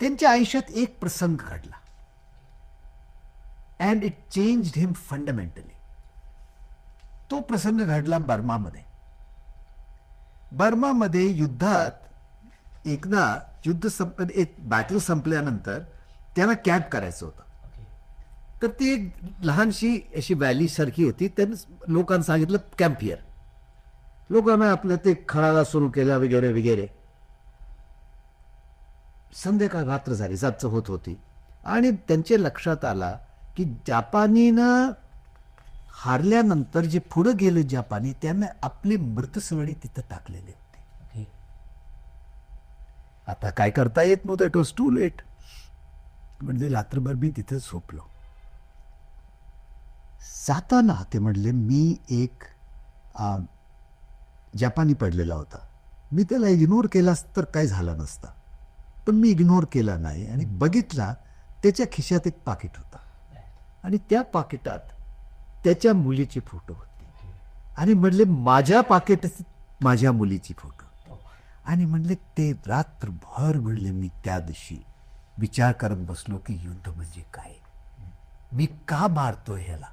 त्यांच्या आयुष्यात एक प्रसंग घडला. And it change him fundamentally तो प्रसंग घडला बर्मामध्ये. बर्मामध्ये युद्धात एकदा युद्ध संप एक बॅटल संपल्यानंतर त्यांना कॅम्प करायचं होतं. तर ती एक लहानशी अशी व्हॅली सारखी होती. त्यांनी लोकांना सांगितलं कॅम्पियर लोकांना आपलं ते खणाला सुरू केला वगैरे वगैरे. संध्याकाळ रात्र झाली जास्त होत होती. आणि त्यांच्या लक्षात आला की जपानीनं हारल्यानंतर जे पुढे गेले जपानी त्यांना आपले मृतसवडी तिथं टाकलेले होते. आता काय करता येत नव्हतं इट वॉज टू लेट म्हणजे रात्रभर मी तिथं झोपलो. जाताना ते म्हणले मी एक जपानी पडलेला होता. मी त्याला इग्नोर केलास तर काय झालं नसतं. पण मी इग्नोर केला नाही आणि बघितला त्याच्या खिशात एक पाकिट होता. आणि त्या पाकिटात त्याच्या मुलीची फोटो होती. आणि म्हणले माझ्या पाकिटात माझ्या मुलीची फोटो. आणि म्हणले ते रात्रभर म्हणले मी त्या दिवशी विचार करत बसलो की युद्ध म्हणजे काय? मी का मारतोय ह्याला?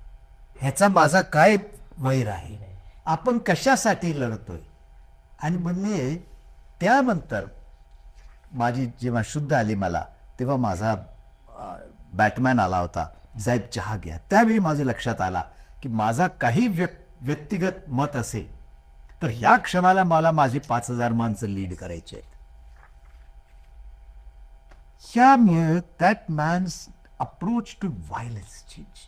ह्याचा माझा काय वैर आहे? आपण कशासाठी लढतोय? आणि म्हणले त्यानंतर माझी जेव्हा शुद्ध आली मला तेव्हा माझा बॅटमॅन आला होता साहेब चहा घ्या त्यावेळी माझ्या लक्षात आला की माझा काही व्य व्यक्तिगत मत असेल तर ह्या क्षणाला मला माझे पाच हजार माणसं लीड करायचे आहेत. ह्यामुळे that man's approach to violence change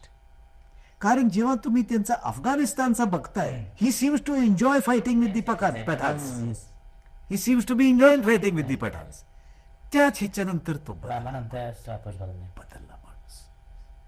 कारण जेव्हा तुम्ही त्यांचा अफगाणिस्तानचा बघताय he seems to enjoy fighting with the he seems to be enjoy fighting with the Pathans त्याच ह्याच्यानंतर तो बदलला.